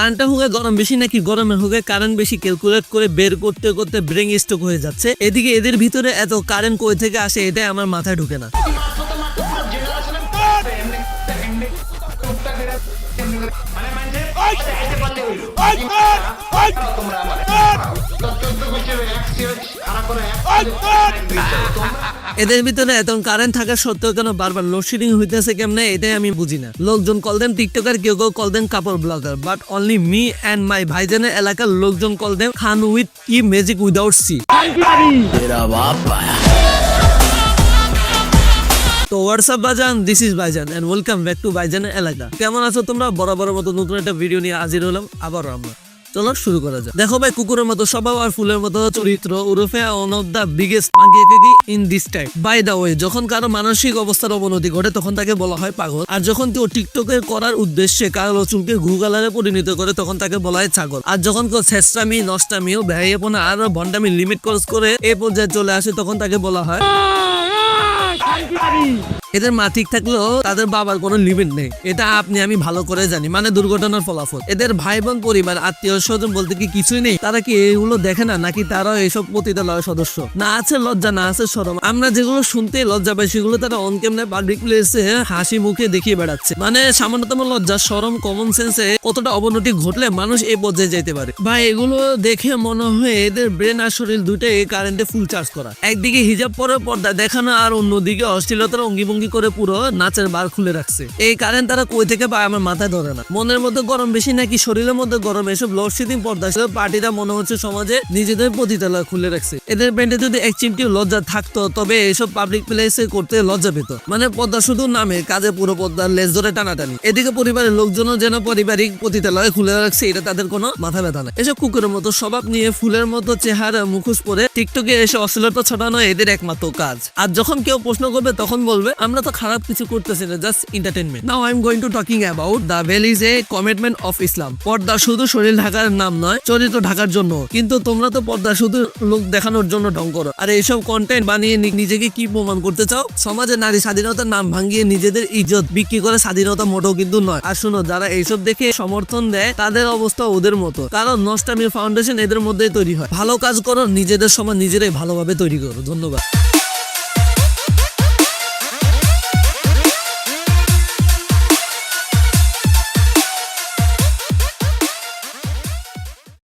কারেন্টটা হুগে গরম বেশি নাকি গরমের হুগে কারেন্ট বেশি ক্যালকুলেট করে বের করতে করতে ব্রেন স্ট্রোক হয়ে যাচ্ছে। এদিকে এদের ভিতরে এত কারেন্ট কই থেকে আসে এটাই আমার মাথায় ঢুকে না। এদের ভিতরে এত কারেন্ট থাকা সত্ত্বেও কেন বারবার লোডশেডিং হইতেছে কেমনে? এটাই আমি বুঝি না। লোকজন কল দেন টিকটকার কেউ কেউ কল দেন কাপড় blogger but only me and my ভাইজানের এলাকার লোকজন কল দেন খান উইথ কি ম্যাজিক উইদাউট সি তো হোয়াটসঅ্যাপ বাজান this is Bhaijan and welcome back to ভাইজানের এলাকা। কেমন আছো তোমরা? বরাবরের মতো নতুন একটা ভিডিও নিয়ে হাজির হলাম আবারও আমরা। চলো শুরু করা যাক। দেখো ভাই, কুকুরের মতো স্বভাব আর ফুলের মতো চরিত্র। উরফে one of the biggest in this time by the way যখন কারও মানসিক অবস্থার অবনতি ঘটে, তখন তাকে বলা হয় পাগল। আর যখন কেউ টিকটকে করার উদ্দেশ্যে কালো চুলকে গুগালারে পরিণত করে, তখন তাকে বলা হয় ছাগল। আর যখন কেউ শেষটামি নষ্টামিও ব্যয়পনা আর ভণ্ডামি লিমিট ক্রস করে এ পর্যায়ে চলে আসে, তখন তাকে বলা হয় এদের মা ঠিক থাকলেও তাদের বাবার কোনো লিমিট নেই। এটা আপনি, আমি ভালো করে জানি। মানে দুর্ঘটনার ফলাফল। এদের ভাই বোন পরিবার, আত্মীয় স্বজন বলতে কি কিছুই নেই? তারা কি এগুলো দেখে না? নাকি তারাও এইসব পতিতালয়ের সদস্য? না আছে লজ্জা, না আছে সরম। আমরা যেগুলো শুনতে লজ্জা পাই, সেগুলো তারা অন ক্যামেরা পাবলিক প্লেসে হাসি মুখে দেখিয়ে বেড়াচ্ছে। মানে সামান্যতম লজ্জা, সরম কমন সেন্সে কতটা অবনতি ঘটলে মানুষ এই পর্যায়ে যেতে পারে? ভাই, এগুলো দেখে মনে হয় এদের ব্রেন আর শরীর দুটাই কারেন্টে ফুল চার্জ করা। একদিকে হিজাব পরে পর্দা দেখানো আর অন্যদিকে অশ্লীলতার অঙ্গিভঙ্গি করে পুরো নাচের বার খুলে রাখছে। এই কারেন্ট তারা কই থেকে পায় আমার মাথায় ধরে না। মনের মধ্যে গরম বেশি নাকি শরীরের মধ্যে গরম এসব লোডশেডিং পর্দা পার্টিরা মনে হচ্ছে সমাজে নিজেদের পতিতালয় খুলে রাখছে। এদের ব্যান্ডে যদি এক চিমটি লজ্জা থাকতো, তবে এসব পাবলিক প্লেসে করতে লজ্জা পেত। মানে পর্দা শুধু নামে, কাজে পুরো পর্দার লেজ ধরে টানাটানি। এদিকে পরিবারের লোকজনও যেন পারিবারিক পতিতালয় খুলে রাখছে, এটা তাদের কোনো মাথা ব্যথা না এসব কুকুরের মতো স্বভাব নিয়ে ফুলের মতো চেহারা, মুখোশ পরে টিকটকে এসে অশ্লীলতা ছড়ানো এদের একমাত্র কাজ। আর যখন কেউ প্রশ্ন করবে, তখন বলবে আমরা তো খারাপ কিছু করতেছি না just entertainment now I am going to talking about the veil is a commitment of Islam পর্দা শুধু শরীর ঢাকার নাম নয়, চরিত্র ঢাকার জন্য। কিন্তু তোমরা তো পর্দা শুধু লোক দেখানোর জন্য ঢং করো। আর এইসব কন্টেন্ট বানিয়ে নিজেকে কি প্রমাণ করতে চাও? সমাজে নারী স্বাধীনতার নাম ভাঙিয়ে নিজেদের ইজ্জত বিক্রি করে স্বাধীনতা মোটেও কিন্তু নয়। আর শুনো, যারা এইসব দেখে সমর্থন দেয়, তাদের অবস্থা ওদের মতো। কারণ নষ্টামির ফাউন্ডেশন এদের মধ্যেই তৈরি হয়। ভালো কাজ করো, নিজেদের সমাজ নিজেরাই ভালোভাবে তৈরি করো। ধন্যবাদ।